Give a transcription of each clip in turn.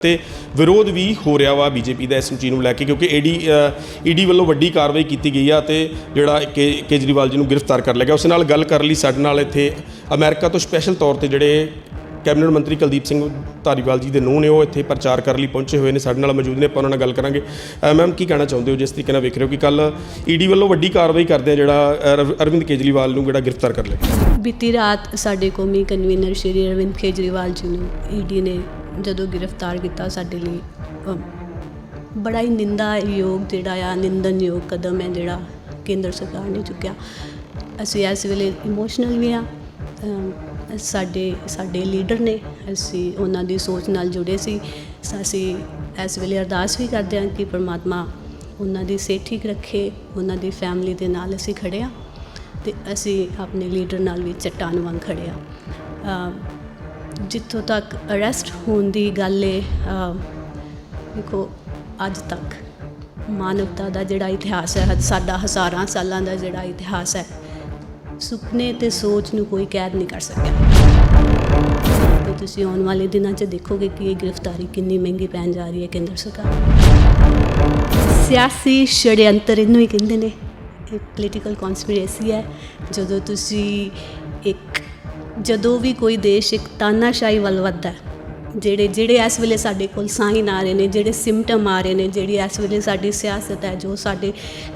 ਤੇ ਵਿਰੋਧ ਵੀ ਹੋ ਰਿਹਾ ਵਾ ਬੀਜੇਪੀ ਦਾ ਇਸ ਚੀਜ਼ ਨੂੰ ਲੈ ਕੇ ਕਿਉਂਕਿ ਈਡੀ ਈਡੀ ਵੱਲੋਂ ਵੱਡੀ ਕਾਰਵਾਈ ਕੀਤੀ ਗਈ ਆ ਤੇ ਜਿਹੜਾ ਕੇ- ਕੇਜਰੀਵਾਲ ਜੀ ਨੂੰ ਗ੍ਰਿਫਤਾਰ ਕਰ ਲਿਆ ਗਿਆ। ਉਸ ਨਾਲ ਗੱਲ ਕਰਨ ਲਈ ਸਾਡੇ ਨਾਲ ਇੱਥੇ ਅਮਰੀਕਾ ਤੋਂ ਸਪੈਸ਼ਲ ਤੌਰ ਤੇ ਜਿਹੜੇ ਕੈਬਨਿਟ ਮੰਤਰੀ ਕੁਲਦੀਪ ਸਿੰਘ ਧਾਰੀਵਾਲ ਜੀ ਦੇ ਨੂੰਹ ਨੇ ਉਹ ਇੱਥੇ ਪ੍ਰਚਾਰ ਕਰਨ ਲਈ ਪਹੁੰਚੇ ਹੋਏ ਨੇ ਸਾਡੇ ਨਾਲ ਮੌਜੂਦ ਨੇ ਆਪਾਂ ਉਹਨਾਂ ਨਾਲ ਗੱਲ ਕਰਾਂਗੇ। ਮੈਮ ਕੀ ਕਹਿਣਾ ਚਾਹੁੰਦੇ ਹੋ ਜਿਸ ਤਰੀਕੇ ਨਾਲ ਵੇਖ ਰਹੇ ਹੋ ਕਿ ਕੱਲ ਈਡੀ ਵੱਲੋਂ ਵੱਡੀ ਕਾਰਵਾਈ ਕਰਦੇ ਆ ਜਿਹੜਾ ਅ, ਅਰਵਿੰਦ ਕੇਜਰੀਵਾਲ ਨੂੰ ਜਿਹੜਾ ਗ੍ਰਿਫਤਾਰ ਕਰ ਲਿਆ ਬੀਤੀ ਰਾਤ ਸਾਡੇ ਕੌਮੀ ਕਨਵੀਨਰ ਸ਼੍ਰੀ ਅਰਵਿੰਦ ਕੇਜਰੀਵਾਲ ਜੀ ਨੂੰ ਈਡੀ ਨੇ ਜਦੋਂ ਗ੍ਰਿਫਤਾਰ ਕੀਤਾ ਸਾਡੇ ਲਈ ਬੜਾ ਹੀ ਨਿੰਦਾ ਯੋਗ ਜਿਹੜਾ ਆ ਨਿੰਦਨਯੋਗ ਕਦਮ ਹੈ ਜਿਹੜਾ ਕੇਂਦਰ ਸਰਕਾਰ ਨੇ ਚੁੱਕਿਆ। ਅਸੀਂ ਇਸ ਵੇਲੇ ਇਮੋਸ਼ਨਲ ਵੀ ਆ ਸਾਡੇ ਸਾਡੇ ਲੀਡਰ ਨੇ, ਅਸੀਂ ਉਹਨਾਂ ਦੀ ਸੋਚ ਨਾਲ ਜੁੜੇ ਸੀ। ਅਸੀਂ ਇਸ ਵੇਲੇ ਅਰਦਾਸ ਵੀ ਕਰਦੇ ਹਾਂ ਕਿ ਪ੍ਰਮਾਤਮਾ ਉਹਨਾਂ ਦੀ ਸਿਹਤ ਠੀਕ ਰੱਖੇ, ਉਹਨਾਂ ਦੀ ਫੈਮਿਲੀ ਦੇ ਨਾਲ ਅਸੀਂ ਖੜੇ ਹਾਂ ਤੇ ਅਸੀਂ ਆਪਣੇ ਲੀਡਰ ਨਾਲ ਵੀ ਚੱਟਾਨ ਵਾਂਗ ਖੜੇ ਆ ਜਿੱਥੋਂ ਤੱਕ ਅਰੈਸਟ ਹੋਣ ਦੀ ਗੱਲ ਏ ਦੇਖੋ, ਅੱਜ ਤੱਕ ਮਾਨਵਤਾ ਦਾ ਜਿਹੜਾ ਇਤਿਹਾਸ ਹੈ ਸਾਡਾ ਹਜ਼ਾਰਾਂ ਸਾਲਾਂ ਦਾ ਜਿਹੜਾ ਇਤਿਹਾਸ ਹੈ, ਸੁਪਨੇ ਤੇ ਸੋਚ ਨੂੰ ਕੋਈ ਕੈਦ ਨਹੀਂ ਕਰ ਸਕਿਆ। ਤੇ ਤੁਸੀਂ ਆਉਣ ਵਾਲੇ ਦਿਨਾਂ 'ਚ ਦੇਖੋਗੇ ਕਿ ਇਹ ਗ੍ਰਿਫਤਾਰੀ ਕਿੰਨੀ ਮਹਿੰਗੀ ਪੈਣ ਜਾ ਰਹੀ ਹੈ ਕੇਂਦਰ ਸਰਕਾਰ ਸਿਆਸੀ ਛੜਯੰਤਰ ਇਹਨੂੰ ਹੀ ਕਹਿੰਦੇ ਨੇ। ਇਹ ਪੋਲੀਟੀਕਲ ਕਨਸਪੀਰੇਸੀ ਹੈ। ਜਦੋਂ ਤੁਸੀਂ ਇੱਕ ਜਦੋਂ ਵੀ ਕੋਈ ਦੇਸ਼ ਇੱਕ ਤਾਨਾਸ਼ਾਹੀ ਵੱਲ ਵੱਧਦਾ ਹੈ, ਜਿਹੜੇ ਜਿਹੜੇ ਇਸ ਵੇਲੇ ਸਾਡੇ ਕੋਲ ਸਾਈਨ ਆ ਰਹੇ ਨੇ ਜਿਹੜੇ ਸਿੰਪਟਮ ਆ ਰਹੇ ਨੇ ਜਿਹੜੀ ਇਸ ਵੇਲੇ ਸਾਡੀ ਸਿਆਸਤ ਹੈ ਜੋ ਸਾਡੇ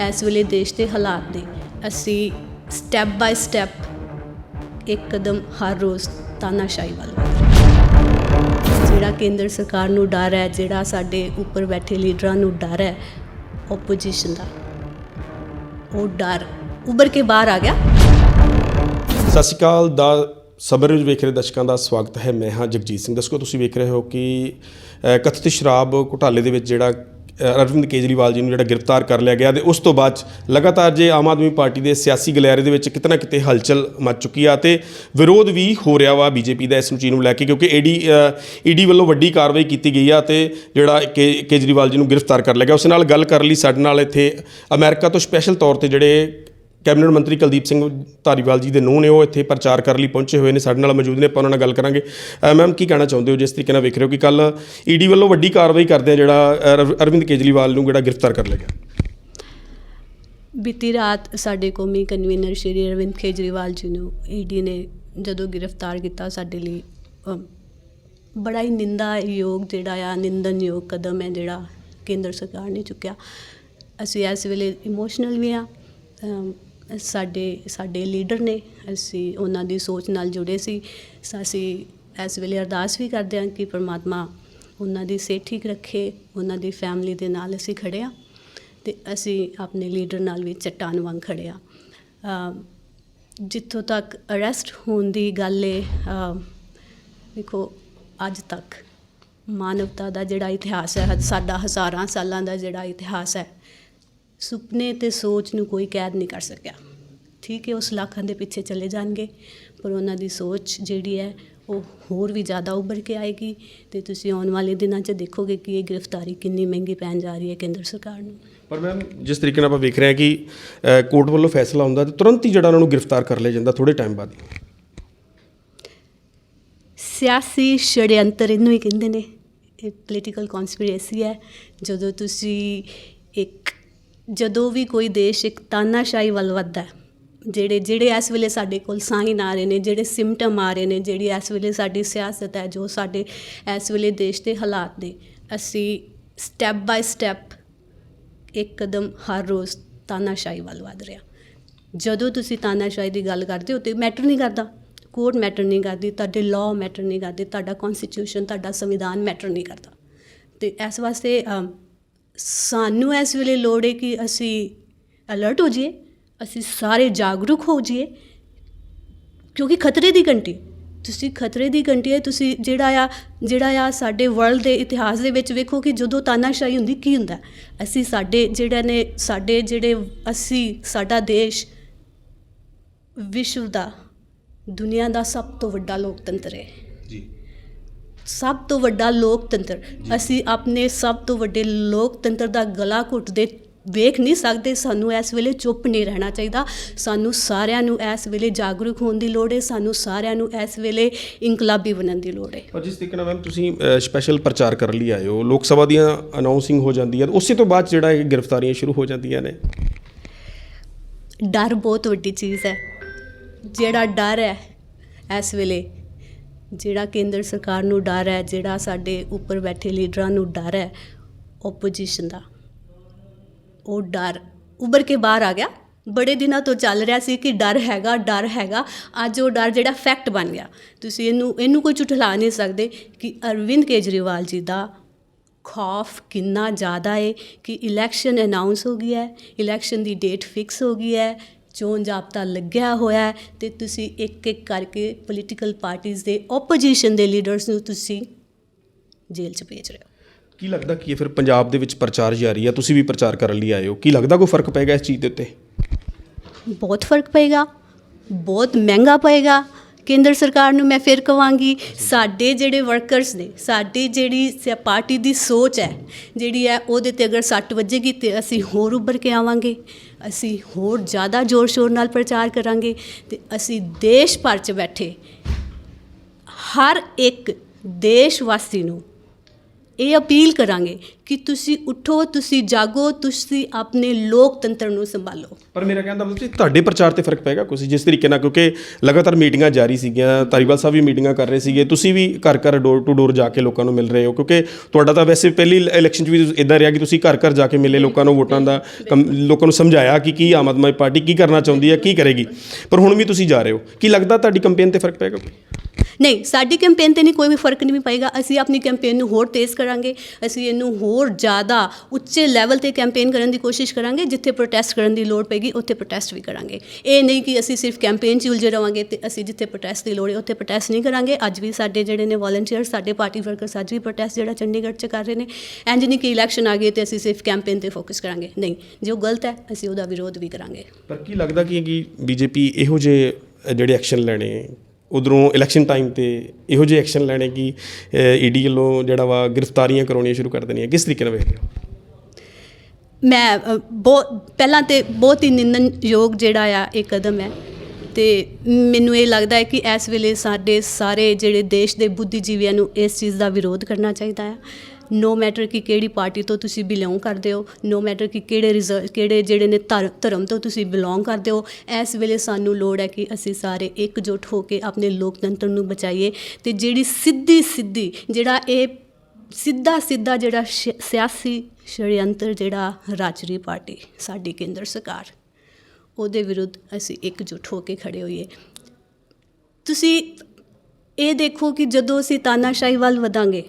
ਇਸ ਵੇਲੇ ਦੇਸ਼ ਦੇ ਹਾਲਾਤ ਨੇ ਅਸੀਂ ਸਟੈਪ ਬਾਈ ਸਟੈਪ ਇੱਕ ਕਦਮ ਹਰ ਰੋਜ਼ ਤਾਨਾਸ਼ਾਹੀ ਵੱਲ ਵਧ ਰਹੇ ਜਿਹੜਾ ਕੇਂਦਰ ਸਰਕਾਰ ਨੂੰ ਡਰ ਹੈ ਜਿਹੜਾ ਸਾਡੇ ਉੱਪਰ ਬੈਠੇ ਲੀਡਰਾਂ ਨੂੰ ਡਰ ਹੈ ਆਪੋਜੀਸ਼ਨ ਦਾ ਉਹ ਡਰ ਉੱਭਰ ਕੇ ਬਾਹਰ ਆ ਗਿਆ। ਸਤਿ ਸ਼੍ਰੀ ਅਕਾਲ ਦਾ ਸਬਰ ਵਿੱਚ ਵੇਖ ਰਹੇ ਦਰਸ਼ਕਾਂ ਦਾ ਸਵਾਗਤ ਹੈ। ਮੈਂ ਹਾਂ ਜਗਜੀਤ ਸਿੰਘ। ਦਰਸ਼ਕੋ ਤੁਸੀਂ ਵੇਖ ਰਹੇ ਹੋ ਕਿ ਕਥਿਤ ਸ਼ਰਾਬ ਘੁਟਾਲੇ ਦੇ ਵਿੱਚ ਜਿਹੜਾ ਅਰਵਿੰਦ ਕੇਜਰੀਵਾਲ ਜੀ ਨੂੰ ਜਿਹੜਾ ਗ੍ਰਿਫਤਾਰ ਕਰ ਲਿਆ ਗਿਆ ਤੇ ਉਸ ਤੋਂ ਬਾਅਦ 'ਚ ਲਗਾਤਾਰ ਜੇ ਆਮ ਆਦਮੀ ਪਾਰਟੀ ਦੇ ਸਿਆਸੀ ਗਲਿਆਰੇ ਦੇ ਵਿੱਚ ਕਿਤਨਾ ਕਿਤੇ ਹਲਚਲ ਮਚ ਚੁੱਕੀ ਆ ਤੇ ਵਿਰੋਧ ਵੀ ਹੋ ਰਿਹਾ ਵਾ ਬੀਜੇਪੀ ਦਾ ਇਸ ਨੂੰ ਚੀਜ਼ ਨੂੰ ਲੈ ਕੇ ਕਿਉਂਕਿ ਈਡੀ ਈਡੀ ਵੱਲੋਂ ਵੱਡੀ ਕਾਰਵਾਈ ਕੀਤੀ ਗਈ ਆ ਤੇ ਜਿਹੜਾ ਕੇ- ਕੇਜਰੀਵਾਲ ਜੀ ਨੂੰ ਗ੍ਰਿਫਤਾਰ ਕਰ ਲਿਆ ਗਿਆ। ਉਸ ਨਾਲ ਗੱਲ ਕਰਨ ਲਈ ਸਾਡੇ ਨਾਲ ਇੱਥੇ ਅਮਰੀਕਾ ਤੋਂ ਸਪੈਸ਼ਲ ਤੌਰ ਤੇ ਜਿਹੜੇ ਕੈਬਨਿਟ ਮੰਤਰੀ ਕੁਲਦੀਪ ਸਿੰਘ ਧਾਰੀਵਾਲ ਜੀ ਦੇ ਨੂੰਹ ਨੇ ਉਹ ਇੱਥੇ ਪ੍ਰਚਾਰ ਕਰਨ ਲਈ ਪਹੁੰਚੇ ਹੋਏ ਨੇ ਸਾਡੇ ਨਾਲ ਮੌਜੂਦ ਨੇ ਆਪਾਂ ਉਹਨਾਂ ਨਾਲ ਗੱਲ ਕਰਾਂਗੇ। ਮੈਮ ਕੀ ਕਹਿਣਾ ਚਾਹੁੰਦੇ ਹੋ ਜਿਸ ਤਰੀਕੇ ਨਾਲ ਵੇਖ ਰਹੇ ਹੋ ਕਿ ਕੱਲ ਈਡੀ ਵੱਲੋਂ ਵੱਡੀ ਕਾਰਵਾਈ ਕਰਦੇ ਆ ਜਿਹੜਾ ਅ, ਅਰਵਿੰਦ ਕੇਜਰੀਵਾਲ ਨੂੰ ਜਿਹੜਾ ਗ੍ਰਿਫਤਾਰ ਕਰ ਲਿਆ ਗਿਆ? ਬੀਤੀ ਰਾਤ ਸਾਡੇ ਕੌਮੀ ਕਨਵੀਨਰ ਸ਼੍ਰੀ ਅਰਵਿੰਦ ਕੇਜਰੀਵਾਲ ਜੀ ਨੂੰ ਈਡੀ ਨੇ ਜਦੋਂ ਗ੍ਰਿਫਤਾਰ ਕੀਤਾ ਸਾਡੇ ਲਈ ਅ, ਬੜਾ ਹੀ ਨਿੰਦਾਯੋਗ ਜਿਹੜਾ ਆ ਨਿੰਦਨਯੋਗ ਕਦਮ ਹੈ ਜਿਹੜਾ ਕੇਂਦਰ ਸਰਕਾਰ ਨੇ ਚੁੱਕਿਆ। ਅਸੀਂ ਇਸ ਵੇਲੇ ਇਮੋਸ਼ਨਲ ਵੀ ਆ ਸਾਡੇ ਸਾਡੇ ਲੀਡਰ ਨੇ, ਅਸੀਂ ਉਹਨਾਂ ਦੀ ਸੋਚ ਨਾਲ ਜੁੜੇ ਸੀ। ਅਸੀਂ ਇਸ ਵੇਲੇ ਅਰਦਾਸ ਵੀ ਕਰਦੇ ਹਾਂ ਕਿ ਪਰਮਾਤਮਾ ਉਹਨਾਂ ਦੀ ਸਿਹਤ ਠੀਕ ਰੱਖੇ, ਉਹਨਾਂ ਦੀ ਫੈਮਿਲੀ ਦੇ ਨਾਲ ਅਸੀਂ ਖੜੇ ਹਾਂ ਤੇ ਅਸੀਂ ਆਪਣੇ ਲੀਡਰ ਨਾਲ ਵੀ ਚੱਟਾਨ ਵਾਂਗ ਖੜੇ ਆ ਜਿੱਥੋਂ ਤੱਕ ਅਰੈਸਟ ਹੋਣ ਦੀ ਗੱਲ ਏ ਦੇਖੋ, ਅੱਜ ਤੱਕ ਮਾਨਵਤਾ ਦਾ ਜਿਹੜਾ ਇਤਿਹਾਸ ਹੈ, ਸਾਡਾ ਹਜ਼ਾਰਾਂ ਸਾਲਾਂ ਦਾ ਜਿਹੜਾ ਇਤਿਹਾਸ ਹੈ ਸੁਪਨੇ ਤੇ ਸੋਚ ਨੂੰ ਕੋਈ ਕੈਦ ਨਹੀਂ ਕਰ ਸਕਿਆ। ਠੀਕ ਹੈ ਉਸ ਲੱਖਾਂ ਦੇ ਪਿੱਛੇ ਚਲੇ ਜਾਣਗੇ ਪਰ ਉਹਨਾਂ ਦੀ ਸੋਚ ਜਿਹੜੀ ਹੈ ਉਹ ਹੋਰ ਵੀ ਜ਼ਿਆਦਾ ਉੱਭਰ ਕੇ ਆਏਗੀ ਤੇ ਤੁਸੀਂ ਆਉਣ ਵਾਲੇ ਦਿਨਾਂ 'ਚ ਦੇਖੋਗੇ ਕਿ ਇਹ ਗ੍ਰਿਫਤਾਰੀ ਕਿੰਨੀ ਮਹਿੰਗੀ ਪੈਣ ਜਾ ਰਹੀ ਹੈ ਕੇਂਦਰ ਸਰਕਾਰ ਨੂੰ। ਪਰ ਮੈਮ ਜਿਸ ਤਰੀਕੇ ਨਾਲ ਆਪਾਂ ਵੇਖ ਰਹੇ ਹਾਂ ਕਿ ਕੋਰਟ ਵੱਲੋਂ ਫੈਸਲਾ ਹੁੰਦਾ ਤੇ ਤੁਰੰਤ ਹੀ ਜਿਹੜਾ ਉਹਨਾਂ ਨੂੰ ਗ੍ਰਿਫਤਾਰ ਕਰ ਲਿਆ ਜਾਂਦਾ ਥੋੜੇ ਟਾਈਮ ਬਾਅਦ। ਸਿਆਸੀ ਛੜਯੰਤਰ ਇਹਨੂੰ ਹੀ ਕਹਿੰਦੇ ਨੇ। ਇਹ ਪੋਲੀਟੀਕਲ ਕਨਸਪੀਰੇਸੀ ਹੈ। ਜਦੋਂ ਤੁਸੀਂ ਇੱਕ ਜਦੋਂ ਵੀ ਕੋਈ ਦੇਸ਼ ਇੱਕ ਤਾਨਾਸ਼ਾਹੀ ਵੱਲ ਵੱਧਦਾ ਹੈ, ਜਿਹੜੇ ਜਿਹੜੇ ਇਸ ਵੇਲੇ ਸਾਡੇ ਕੋਲ ਸਾਈਨ ਆ ਰਹੇ ਨੇ ਜਿਹੜੇ ਸਿੰਪਟਮ ਆ ਰਹੇ ਨੇ ਜਿਹੜੀ ਇਸ ਵੇਲੇ ਸਾਡੀ ਸਿਆਸਤ ਹੈ ਜੋ ਸਾਡੇ ਇਸ ਵੇਲੇ ਦੇਸ਼ ਦੇ ਹਾਲਾਤ ਨੇ ਅਸੀਂ ਸਟੈਪ ਬਾਈ ਸਟੈਪ ਇੱਕ ਕਦਮ ਹਰ ਰੋਜ਼ ਤਾਨਾਸ਼ਾਹੀ ਵੱਲ ਵਧ ਰਿਹਾ ਜਦੋਂ ਤੁਸੀਂ ਤਾਨਾਸ਼ਾਹੀ ਦੀ ਗੱਲ ਕਰਦੇ ਹੋ ਤੇ ਮੈਟਰ ਨਹੀਂ ਕਰਦਾ ਕੋਰਟ ਮੈਟਰ ਨਹੀਂ ਕਰਦੀ ਤੁਹਾਡੇ ਲਾਅ ਮੈਟਰ ਨਹੀਂ ਕਰਦੇ ਤੁਹਾਡਾ ਕਨਸਟੀਟਿਊਸ਼ਨ ਤੁਹਾਡਾ ਸੰਵਿਧਾਨ ਮੈਟਰ ਨਹੀਂ ਕਰਦਾ। ਤੇ ਇਸ ਵਾਸਤੇ ਸਾਨੂੰ ਇਸ ਵੇਲੇ ਲੋੜ ਹੈ ਕਿ ਅਸੀਂ ਅਲਰਟ ਹੋ ਜਾਈਏ, ਅਸੀਂ ਸਾਰੇ ਜਾਗਰੂਕ ਹੋ ਜਾਈਏ, ਕਿਉਂਕਿ ਖਤਰੇ ਦੀ ਘੰਟੀ, ਤੁਸੀਂ ਖਤਰੇ ਦੀ ਘੰਟੀ ਹੈ, ਤੁਸੀਂ ਜਿਹੜਾ ਆ ਜਿਹੜਾ ਆ ਸਾਡੇ ਵਰਲਡ ਦੇ ਇਤਿਹਾਸ ਦੇ ਵਿੱਚ ਵੇਖੋ ਕਿ ਜਦੋਂ ਤਾਨਾਸ਼ਾਹੀ ਹੁੰਦੀ, ਕੀ ਹੁੰਦਾ? ਅਸੀਂ ਸਾਡੇ ਜਿਹੜਾ ਨੇ, ਸਾਡੇ ਜਿਹੜੇ ਅਸੀਂ, ਸਾਡਾ ਦੇਸ਼ ਵਿਸ਼ਵ ਦਾ, ਦੁਨੀਆ ਦਾ ਸਭ ਤੋਂ ਵੱਡਾ ਲੋਕਤੰਤਰ ਹੈ। ਸਭ ਤੋਂ ਵੱਡਾ ਲੋਕਤੰਤਰ। ਅਸੀਂ ਆਪਣੇ ਸਭ ਤੋਂ ਵੱਡੇ ਲੋਕਤੰਤਰ ਦਾ ਗਲਾ ਘੁੱਟਦੇ ਵੇਖ ਨਹੀਂ ਸਕਦੇ। ਸਾਨੂੰ ਇਸ ਵੇਲੇ ਚੁੱਪ ਨਹੀਂ ਰਹਿਣਾ ਚਾਹੀਦਾ। ਸਾਨੂੰ ਸਾਰਿਆਂ ਨੂੰ ਇਸ ਵੇਲੇ ਜਾਗਰੂਕ ਹੋਣ ਦੀ ਲੋੜ ਹੈ ਸਾਨੂੰ ਸਾਰਿਆਂ ਨੂੰ ਇਸ ਵੇਲੇ ਇਨਕਲਾਬੀ ਬਣਨ ਦੀ ਲੋੜ ਹੈ ਪਰ ਜਿਸ ਤਰੀਕੇ ਨਾਲ ਮੈਮ ਤੁਸੀਂ ਸਪੈਸ਼ਲ ਪ੍ਰਚਾਰ ਕਰਨ ਲਈ ਆਏ ਹੋ ਲੋਕ ਸਭਾ ਦੀਆਂ ਅਨਾਉਂਸਿੰਗ ਹੋ ਜਾਂਦੀ ਹੈ ਉਸੇ ਤੋਂ ਬਾਅਦ ਜਿਹੜਾ ਇਹ ਗ੍ਰਿਫਤਾਰੀਆਂ ਸ਼ੁਰੂ ਹੋ ਜਾਂਦੀਆਂ ਨੇ। ਡਰ ਬਹੁਤ ਵੱਡੀ ਚੀਜ਼ ਹੈ। ਜਿਹੜਾ ਡਰ ਹੈ ਇਸ ਵੇਲੇ ਜਿਹੜਾ ਕੇਂਦਰ ਸਰਕਾਰ ਨੂੰ ਡਰ ਹੈ, ਜਿਹੜਾ ਸਾਡੇ ਉੱਪਰ ਬੈਠੇ ਲੀਡਰਾਂ ਨੂੰ ਡਰ ਹੈ ਓਪੋਜੀਸ਼ਨ ਦਾ। ਉਹ ਡਰ ਉੱਭਰ ਕੇ ਬਾਹਰ ਆ ਗਿਆ। ਬੜੇ ਦਿਨਾਂ ਤੋਂ ਚੱਲ ਰਿਹਾ ਸੀ ਕਿ ਡਰ ਹੈਗਾ ਡਰ ਹੈਗਾ। ਅੱਜ ਉਹ ਡਰ ਜਿਹੜਾ ਫੈਕਟ ਬਣ ਗਿਆ। ਤੁਸੀਂ ਇਹਨੂੰ ਇਹਨੂੰ ਕੋਈ ਝੁਠਲਾ ਨਹੀਂ ਸਕਦੇ ਕਿ ਅਰਵਿੰਦ ਕੇਜਰੀਵਾਲ ਜੀ ਦਾ ਖੌਫ ਕਿੰਨਾ ਜ਼ਿਆਦਾ ਹੈ ਕਿ ਇਲੈਕਸ਼ਨ ਅਨਾਉਂਸ ਹੋ ਗਿਆ ਹੈ ਇਲੈਕਸ਼ਨ ਦੀ ਡੇਟ ਫਿਕਸ ਹੋ ਗਈ ਹੈ ਚੋਣ ਜਾਬਤਾ ਲੱਗਿਆ ਹੋਇਆ ਤੇ ਤੁਸੀਂ ਇੱਕ ਇੱਕ ਕਰਕੇ ਪੋਲੀਟੀਕਲ ਪਾਰਟੀਆਂ ਦੇ ਆਪੋਜੀਸ਼ਨ ਦੇ ਲੀਡਰਸ ਨੂੰ ਤੁਸੀਂ ਜੇਲ੍ਹ 'ਚ ਭੇਜ ਰਹੇ ਹੋ। ਕੀ ਲੱਗਦਾ ਕੀ ਇਹ ਫਿਰ ਪੰਜਾਬ ਦੇ ਵਿੱਚ ਪ੍ਰਚਾਰ ਜਾਰੀ ਹੈ? ਤੁਸੀਂ ਵੀ ਪ੍ਰਚਾਰ ਕਰਨ ਲਈ ਆਏ ਹੋ। ਕੀ ਲੱਗਦਾ ਕੋਈ ਫ਼ਰਕ ਪਏਗਾ ਇਸ ਚੀਜ਼ ਦੇ ਉੱਤੇ? ਬਹੁਤ ਫ਼ਰਕ ਪਏਗਾ ਬਹੁਤ ਮਹਿੰਗਾ ਪਏਗਾ ਕੇਂਦਰ ਸਰਕਾਰ ਨੂੰ ਮੈਂ ਫਿਰ ਕਵਾਂਗੀ, ਸਾਡੇ ਜਿਹੜੇ ਵਰਕਰਸ ਨੇ, ਸਾਡੀ ਜਿਹੜੀ ਸ- ਪਾਰਟੀ ਦੀ ਸੋਚ ਹੈ, ਜਿਹੜੀ ਹੈ, ਉਹਦੇ ਤੇ ਅਗਰ ਸੱਟ ਵੱਜੇਗੀ ਤੇ ਅਸੀਂ ਹੋਰ ਉੱਭਰ ਕੇ ਆਵਾਂਗੇ, ਅਸੀਂ ਹੋਰ ਜ਼ਿਆਦਾ ਜ਼ੋਰ ਸ਼ੋਰ ਨਾਲ ਪ੍ਰਚਾਰ ਕਰਾਂਗੇ ਤੇ ਅਸੀਂ ਦੇਸ਼ ਭਰ 'ਚ ਬੈਠੇ, ਹਰ ਇੱਕ ਦੇਸ਼ ਵਾਸੀ ਨੂੰ ਇਹ ਅਪੀਲ ਕਰਾਂਗੇ ਕਿ ਤੁਸੀਂ ਉਠੋ, ਤੁਸੀਂ ਜਾਗੋ, ਤੁਸੀਂ ਆਪਣੇ ਲੋਕਤੰਤਰ ਨੂੰ ਸੰਭਾਲੋ। ਪਰ ਮੇਰਾ ਕਹਿੰਦਾ ਮਤਲਬ ਜੀ, ਤੁਹਾਡੇ ਪ੍ਰਚਾਰ ਤੇ ਫ਼ਰਕ ਪਏਗਾ ਕੁਝ ਜਿਸ ਤਰੀਕੇ ਨਾਲ ਕਿਉਂਕਿ ਲਗਾਤਾਰ ਮੀਟਿੰਗਾਂ ਜਾਰੀ ਸੀਗੀਆਂ, ਧਾਰੀਵਾਲ ਸਾਹਿਬ ਵੀ ਮੀਟਿੰਗਾਂ ਕਰ ਰਹੇ ਸੀਗੇ, ਤੁਸੀਂ ਵੀ ਘਰ ਘਰ ਡੋਰ ਟੂ ਡੋਰ ਜਾ ਕੇ ਲੋਕਾਂ ਨੂੰ ਮਿਲ ਰਹੇ ਹੋ, ਕਿਉਂਕਿ ਤੁਹਾਡਾ ਤਾਂ ਵੈਸੇ ਪਹਿਲੀ ਇਲੈਕਸ਼ਨ 'ਚ ਵੀ ਇਦਾਂ ਰਿਹਾ ਕਿ ਤੁਸੀਂ ਘਰ ਘਰ ਜਾ ਕੇ ਮਿਲੇ ਲੋਕਾਂ ਨੂੰ ਵੋਟਾਂ ਦਾ, ਕੰਮ- ਲੋਕਾਂ ਨੂੰ ਸਮਝਾਇਆ ਕਿ ਕੀ ਆਮ ਆਦਮੀ ਪਾਰਟੀ ਕੀ ਕਰਨਾ ਚਾਹੁੰਦੀ ਹੈ, ਕੀ ਕਰੇਗੀ। ਪਰ ਹੁਣ ਵੀ ਤੁਸੀਂ ਜਾ ਰਹੇ ਹੋ, ਕੀ ਲੱਗਦਾ ਤੁਹਾਡੀ ਕੰਪੇਨ ਤੇ ਫ਼ਰਕ ਪਏਗਾ ਕੋਈ? ਨਹੀਂ, ਸਾਡੀ ਕੈਂਪੇਨ ਤੇ ਨਹੀਂ ਕੋਈ ਵੀ ਫ਼ਰਕ ਨਹੀਂ ਪਏਗਾ। ਅਸੀਂ ਆਪਣੀ ਕੈਂਪੇਨ ਨੂੰ ਹੋਰ ਤੇਜ਼ ਕਰਾਂਗੇ। ਅਸੀਂ ਇਹਨੂੰ ਹੋਰ ਜ਼ਿਆਦਾ ਉੱਚੇ ਲੈਵਲ ਤੇ ਕੈਂਪੇਨ ਕਰਨ ਦੀ ਕੋਸ਼ਿਸ਼ ਕਰਾਂਗੇ, ਜਿੱਥੇ ਪ੍ਰੋਟੈਸਟ ਕਰਨ ਦੀ ਲੋੜ ਪੈਗੀ ਉੱਥੇ ਪ੍ਰੋਟੈਸਟ ਵੀ ਕਰਾਂਗੇ। ਇਹ ਨਹੀਂ ਕਿ ਅਸੀਂ ਸਿਰਫ ਕੈਂਪੇਨ 'ਚ ਉਲਝੇ ਰਵਾਂਗੇ ਤੇ ਅਸੀਂ ਜਿੱਥੇ ਪ੍ਰੋਟੈਸਟ ਦੀ ਲੋੜ ਹੈ, ਉੱਥੇ ਪ੍ਰੋਟੈਸਟ ਨਹੀਂ ਕਰਾਂਗੇ। ਅੱਜ ਵੀ ਸਾਡੇ ਜਿਹੜੇ ਨੇ ਵਾਲੰਟੀਅਰ ਸਾਡੇ ਪਾਰਟੀ ਵਰਕਰਸ ਅੱਜ ਵੀ ਪ੍ਰੋਟੈਸਟ ਜਿਹੜਾ ਚੰਡੀਗੜ੍ਹ 'ਚ ਕਰ ਰਹੇ ਨੇ। ਇੰਜ ਨਹੀਂ ਕਿ ਇਲੈਕਸ਼ਨ ਆ ਗਈ ਤੇ ਅਸੀਂ ਸਿਰਫ ਕੈਂਪੇਨ ਤੇ ਫੋਕਸ ਕਰਾਂਗੇ। ਨਹੀਂ, ਜੋ ਗਲਤ ਹੈ, ਅਸੀਂ ਉਹਦਾ ਵਿਰੋਧ ਵੀ ਕਰਾਂਗੇ। ਪਰ ਕੀ ਲੱਗਦਾ ਕਿ ਕਿ ਬੀਜੇਪੀ ਇਹੋ ਜਿਹੇ ਜਿਹੜੇ ਐਕਸ਼ਨ ਲੈਣੇ ਉਧਰੋਂ ਇਲੈਕਸ਼ਨ ਟਾਈਮ ਤੇ ਇਹੋ ਜਿਹੇ ਐਕਸ਼ਨ ਲੈਣੇ ਕਿ ਈਡੀ ਵੱਲੋਂ ਜਿਹੜਾ ਵਾ ਗ੍ਰਿਫਤਾਰੀਆਂ ਕਰਾਉਣੀਆਂ ਸ਼ੁਰੂ ਕਰ ਦੇਣੀਆਂ। ਕਿਸ ਤਰੀਕੇ ਨਾਲ ਵੇਖਦੇ ਹੋ? ਮੈਂ ਬਹੁਤ, ਪਹਿਲਾਂ ਤੇ ਬਹੁਤ ਹੀ ਨਿੰਦਨਯੋਗ ਜਿਹੜਾ ਆ ਇਹ ਕਦਮ ਹੈ। ਤੇ ਮੈਨੂੰ ਇਹ ਲੱਗਦਾ ਹੈ ਕਿ ਇਸ ਵੇਲੇ ਸਾਡੇ ਸਾਰੇ ਜਿਹੜੇ ਦੇਸ਼ ਦੇ ਬੁੱਧੀਜੀਵੀਆਂ ਨੂੰ ਇਸ ਚੀਜ਼ ਦਾ ਵਿਰੋਧ ਕਰਨਾ ਚਾਹੀਦਾ ਹੈ ਨੋ ਮੈਟਰ ਕਿ ਕਿਹੜੀ ਪਾਰਟੀ ਤੋਂ ਤੁਸੀਂ ਬਿਲੋਂਗ ਕਰਦੇ ਹੋ ਨੋ ਮੈਟਰ ਕਿ ਕਿਹੜੇ ਰਿਜ਼ਰ ਕਿਹੜੇ ਜਿਹੜੇ ਨੇ ਧਰ- ਧਰਮ ਤੋਂ ਤੁਸੀਂ ਬਿਲੋਂਗ ਕਰਦੇ ਹੋ, ਇਸ ਵੇਲੇ ਸਾਨੂੰ ਲੋੜ ਹੈ ਕਿ ਅਸੀਂ ਸਾਰੇ ਇਕਜੁੱਟ ਹੋ ਕੇ ਆਪਣੇ ਲੋਕਤੰਤਰ ਨੂੰ ਬਚਾਈਏ ਤੇ ਜਿਹੜੀ ਸਿੱਧੀ ਸਿੱਧੀ ਜਿਹੜਾ ਇਹ ਸਿੱਧਾ ਸਿੱਧਾ ਜਿਹੜਾ ਸ਼- ਸਿਆਸੀ ਸ਼ੜਯੰਤਰ ਜਿਹੜਾ ਰਾਜਰੀ ਪਾਰਟੀ ਸਾਡੀ ਕੇਂਦਰ ਸਰਕਾਰ, ਉਹਦੇ ਵਿਰੁੱਧ ਅਸੀਂ ਇਕਜੁੱਟ ਹੋ ਕੇ ਖੜੇ ਹੋਈਏ। ਤੁਸੀਂ ਇਹ ਦੇਖੋ ਕਿ ਜਦੋਂ ਅਸੀਂ ਤਾਨਾਸ਼ਾਹੀ ਵੱਲ ਵਧਾਂਗੇ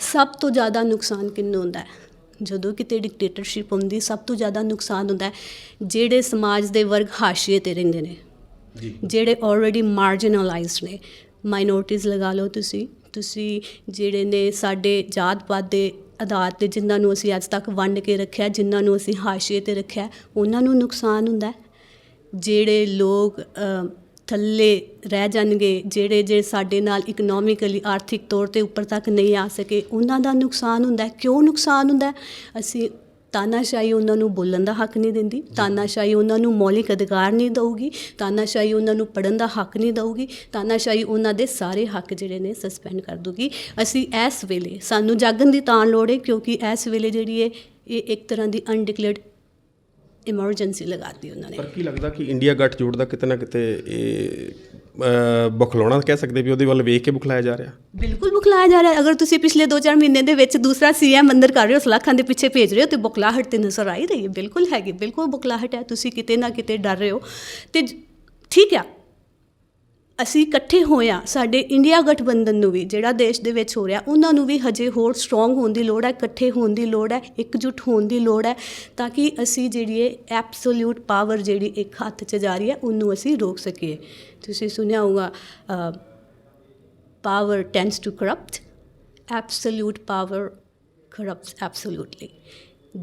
ਸਭ ਤੋਂ ਜ਼ਿਆਦਾ ਨੁਕਸਾਨ ਕਿੰਨੂੰ ਹੁੰਦਾ ਹੈ? ਜਦੋਂ ਕਿਤੇ ਡਿਕਟੇਟਰਸ਼ਿਪ ਹੁੰਦੀ ਸਭ ਤੋਂ ਜ਼ਿਆਦਾ ਨੁਕਸਾਨ ਹੁੰਦਾ ਹੈ ਜਿਹੜੇ ਸਮਾਜ ਦੇ ਵਰਗ ਹਾਸ਼ੀਏ ਤੇ ਰਹਿੰਦੇ ਨੇ ਜੀ। ਜਿਹੜੇ ਆਲਰੇਡੀ ਮਾਰਜਨਲਾਈਜ਼ਡ ਨੇ। ਮਾਈਨੋਰਟੀਜ਼ ਲਗਾ ਲਓ ਤੁਸੀਂ ਤੁਸੀਂ ਜਿਹੜੇ ਨੇ ਸਾਡੇ ਜਾਤ ਪਾਤ ਦੇ ਆਧਾਰ ਤੇ ਜਿਨ੍ਹਾਂ ਨੂੰ ਅਸੀਂ ਅੱਜ ਤੱਕ ਵੰਡ ਕੇ ਰੱਖਿਆ ਜਿਨ੍ਹਾਂ ਨੂੰ ਅਸੀਂ ਹਾਸ਼ੀਏ ਤੇ ਰੱਖਿਆ ਉਹਨਾਂ ਨੂੰ ਨੁਕਸਾਨ ਹੁੰਦਾ ਜਿਹੜੇ ਲੋਕ ਥੱਲੇ ਰਹਿ ਜਾਣਗੇ, ਜਿਹੜੇ ਜਿਹੜੇ ਸਾਡੇ ਨਾਲ ਇਕਨੋਮਿਕਲੀ ਆਰਥਿਕ ਤੌਰ ਤੇ ਉੱਪਰ ਤੱਕ ਨਹੀਂ ਆ ਸਕੇ, ਉਹਨਾਂ ਦਾ ਨੁਕਸਾਨ ਹੁੰਦਾ ਕਿਉਂ ਨੁਕਸਾਨ ਹੁੰਦਾ ਅਸੀਂ ਤਾਨਾਸ਼ਾਹੀ ਉਹਨਾਂ ਨੂੰ ਬੋਲਣ ਦਾ ਹੱਕ ਨਹੀਂ ਦਿੰਦੀ, ਤਾਨਾਸ਼ਾਹੀ ਉਹਨਾਂ ਨੂੰ ਮੌਲਿਕ ਅਧਿਕਾਰ ਨਹੀਂ ਦਊਗੀ, ਤਾਨਾਸ਼ਾਹੀ ਉਹਨਾਂ ਨੂੰ ਪੜਨ ਦਾ ਹੱਕ ਨਹੀਂ ਦਊਗੀ, ਤਾਨਾਸ਼ਾਹੀ ਉਹਨਾਂ ਦੇ ਸਾਰੇ ਹੱਕ ਜਿਹੜੇ ਨੇ ਸਸਪੈਂਡ ਕਰ ਦੂਗੀ ਅਸੀਂ ਇਸ ਵੇਲੇ ਸਾਨੂੰ ਜਾਗਣ ਦੀ ਤਾਂ ਲੋੜ ਹੈ, ਕਿਉਂਕਿ ਇਸ ਵੇਲੇ ਜਿਹੜੀ ਹੈ, ਇਹ ਇੱਕ ਤਰ੍ਹਾਂ ਦੀ ਅਨਡਿਕਲੇਅਰਡ ਇਮਰਜੈਂਸੀ ਲਗਾਤੀ ਉਹਨਾਂ ਨੇ। ਪਰ ਕੀ ਲੱਗਦਾ ਕਿ ਇੰਡੀਆ ਗੱਠਜੋੜ ਦਾ ਕਿਤੇ ਨਾ ਕਿਤੇ ਇਹ ਬੁਖਲਾਉਣਾ ਕਹਿ ਸਕਦੇ ਵੀ ਉਹਦੇ ਵੱਲ ਵੇਖ ਕੇ ਬੁਖਲਾਇਆ ਜਾ ਰਿਹਾ? ਬਿਲਕੁਲ ਬੁਖਲਾਇਆ ਜਾ ਰਿਹਾ। ਅਗਰ ਤੁਸੀਂ ਪਿਛਲੇ 2-4 ਮਹੀਨੇ ਦੇ ਵਿੱਚ ਦੂਸਰਾ ਸੀਐਮ ਅੰਦਰ ਕਰ ਰਹੇ ਹੋ ਸਲਾਖਾਂ ਦੇ ਪਿੱਛੇ ਭੇਜ ਰਹੇ ਹੋ ਤੇ ਬੁਖਲਾਹਟ ਤੇ ਨਜ਼ਰ ਆਈ ਰਹੀ ਹੈ। ਬਿਲਕੁਲ ਹੈਗੀ ਬਿਲਕੁਲ ਬੁਖਲਾਹਟ ਹੈ। ਤੁਸੀਂ ਕਿਤੇ ਨਾ ਕਿਤੇ ਡਰ ਰਹੇ ਹੋ। ਤੇ ਠੀਕ ਆ। ਅਸੀਂ ਇਕੱਠੇ ਹੋਏ ਆ ਸਾਡੇ ਇੰਡੀਆ ਗਠਬੰਧਨ ਨੂੰ ਵੀ, ਜਿਹੜਾ ਦੇਸ਼ ਦੇ ਵਿੱਚ ਹੋ ਰਿਹਾ, ਉਹਨਾਂ ਨੂੰ ਵੀ ਹਜੇ ਹੋਰ ਸਟਰੋਂਗ ਹੋਣ ਦੀ ਲੋੜ ਹੈ, ਇਕੱਠੇ ਹੋਣ ਦੀ ਲੋੜ ਹੈ, ਇਕਜੁੱਟ ਹੋਣ ਦੀ ਲੋੜ ਹੈ, ਤਾਂ ਕਿ ਅਸੀਂ ਜਿਹੜੀ ਇਹ ਐਬਸੋਲੂਟ ਪਾਵਰ ਜਿਹੜੀ ਇੱਕ ਹੱਥ 'ਚ ਜਾ ਰਹੀ ਹੈ, ਉਹਨੂੰ ਅਸੀਂ ਰੋਕ ਸਕੀਏ। ਤੁਸੀਂ ਸੁਣਿਆ ਹੋਊਗਾ power power to corrupt corrupt power power corrupts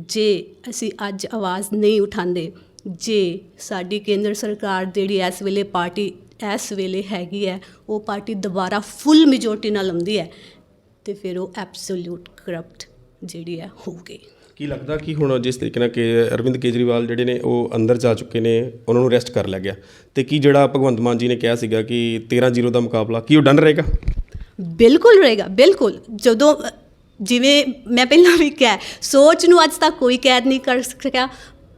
ਜੇ ਅਸੀਂ ਅੱਜ ਆਵਾਜ਼ ਨਹੀਂ ਉਠਾਉਂਦੇ, ਜੇ ਸਾਡੀ ਕੇਂਦਰ ਸਰਕਾਰ ਜਿਹੜੀ ਇਸ ਵੇਲੇ ਪਾਰਟੀ ਇਸ ਵੇਲੇ ਹੈਗੀ ਹੈ ਉਹ ਪਾਰਟੀ ਦੁਬਾਰਾ ਫੁੱਲ ਮੈਜੋਰਟੀ ਨਾਲ ਆਉਂਦੀ ਹੈ ਤੇ ਫਿਰ ਉਹ ਐਬਸੋਲੂਟ ਕਰਪਟ ਜਿਹੜੀ ਹੈ ਹੋਊਗੀ। ਕੀ ਲੱਗਦਾ ਕਿ ਹੁਣ ਜਿਸ ਤਰੀਕੇ ਨਾਲ ਕਿ ਅਰਵਿੰਦ ਕੇਜਰੀਵਾਲ ਜਿਹੜੇ ਨੇ ਉਹ ਅੰਦਰ ਜਾ ਚੁੱਕੇ ਨੇ ਉਹਨਾਂ ਨੂੰ ਅਰੈਸਟ ਕਰ ਲਿਆ ਗਿਆ। ਤੇ ਕੀ ਜਿਹੜਾ ਭਗਵੰਤ ਮਾਨ ਜੀ ਨੇ ਕਿਹਾ ਸੀਗਾ ਕਿ 13-0 ਦਾ ਮੁਕਾਬਲਾ ਕੀ ਉਹ ਡਨ ਰਹੇਗਾ? ਬਿਲਕੁਲ ਰਹੇਗਾ ਬਿਲਕੁਲ। ਜਦੋਂ ਜਿਵੇਂ ਮੈਂ ਪਹਿਲਾਂ ਵੀ ਕਿਹਾ ਸੋਚ ਨੂੰ ਅੱਜ ਤੱਕ ਕੋਈ ਕੈਦ ਨਹੀਂ ਕਰ ਸਕਿਆ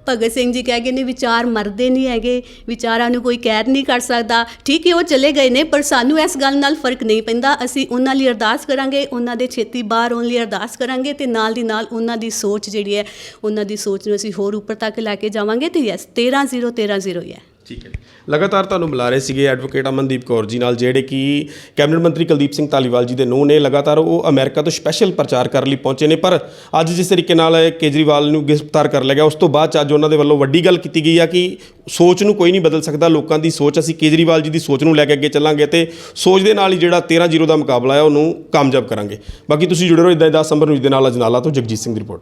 ਭਗਤ ਸਿੰਘ ਜੀ ਕਹਿ ਗਏ ਨੇ ਵਿਚਾਰ ਮਰਦੇ ਨਹੀਂ ਹੈਗੇ, ਵਿਚਾਰਾਂ ਨੂੰ ਕੋਈ ਕੈਦ ਨਹੀਂ ਕਰ ਸਕਦਾ। ਠੀਕ ਹੈ, ਉਹ ਚਲੇ ਗਏ ਨੇ, ਪਰ ਸਾਨੂੰ ਇਸ ਗੱਲ ਨਾਲ ਫ਼ਰਕ ਨਹੀਂ ਪੈਂਦਾ। ਅਸੀਂ ਉਹਨਾਂ ਲਈ ਅਰਦਾਸ ਕਰਾਂਗੇ, ਉਹਨਾਂ ਦੇ ਛੇਤੀ ਬਾਹਰ ਆਉਣ ਲਈ ਅਰਦਾਸ ਕਰਾਂਗੇ ਤੇ ਨਾਲ ਦੀ ਨਾਲ ਉਹਨਾਂ ਦੀ ਸੋਚ ਜਿਹੜੀ ਹੈ, ਉਹਨਾਂ ਦੀ ਸੋਚ ਨੂੰ ਅਸੀਂ ਹੋਰ ਉੱਪਰ ਤੱਕ ਲੈ ਕੇ ਜਾਵਾਂਗੇ ਤੇ ਯੈਸ 13 0 13 0 ਹੀ ਹੈ ਠੀਕ ਹੈ ਲਗਾਤਾਰ ਤੁਹਾਨੂੰ ਬੁਲਾ ਰਹੇ ਸੀਗੇ ਐਡਵੋਕੇਟ ਅਮਨਦੀਪ ਕੌਰ ਜੀ ਨਾਲ, ਜਿਹੜੇ ਕਿ ਕੈਬਨਿਟ ਮੰਤਰੀ ਕੁਲਦੀਪ ਸਿੰਘ ਧਾਲੀਵਾਲ ਜੀ ਦੇ ਨੂੰਹ ਨੇ। ਲਗਾਤਾਰ ਉਹ ਅਮਰੀਕਾ ਤੋਂ ਸਪੈਸ਼ਲ ਪ੍ਰਚਾਰ ਕਰਨ ਲਈ ਪਹੁੰਚੇ ਨੇ, ਪਰ ਅੱਜ ਜਿਸ ਤਰੀਕੇ ਨਾਲ ਕੇਜਰੀਵਾਲ ਨੂੰ ਗ੍ਰਿਫਤਾਰ ਕਰ ਲਿਆ ਗਿਆ, ਉਸ ਤੋਂ ਬਾਅਦ 'ਚ ਅੱਜ ਉਹਨਾਂ ਦੇ ਵੱਲੋਂ ਵੱਡੀ ਗੱਲ ਕੀਤੀ ਗਈ ਆ ਕਿ ਸੋਚ ਨੂੰ ਕੋਈ ਨਹੀਂ ਬਦਲ ਸਕਦਾ। ਲੋਕਾਂ ਦੀ ਸੋਚ, ਅਸੀਂ ਕੇਜਰੀਵਾਲ ਜੀ ਦੀ ਸੋਚ ਨੂੰ ਲੈ ਕੇ ਅੱਗੇ ਚੱਲਾਂਗੇ ਤੇ ਸੋਚ ਦੇ ਨਾਲ ਹੀ ਜਿਹੜਾ 13-0 ਦਾ ਮੁਕਾਬਲਾ ਹੈ ਉਹਨੂੰ ਕਾਮਯਾਬ ਕਰਾਂਗੇ। ਬਾਕੀ ਤੁਸੀਂ ਜੁੜੇ ਰਹੋ ਇਦਾਂ ਹੀ 10 ਸੰਬਰ ਨਿਊਜ਼ ਦੇ ਨਾਲ ਅਜਨਾਲਾ ਤੋਂ ਜਗਜੀਤ ਸਿੰਘ ਦੀ ਰਿਪੋਰਟ।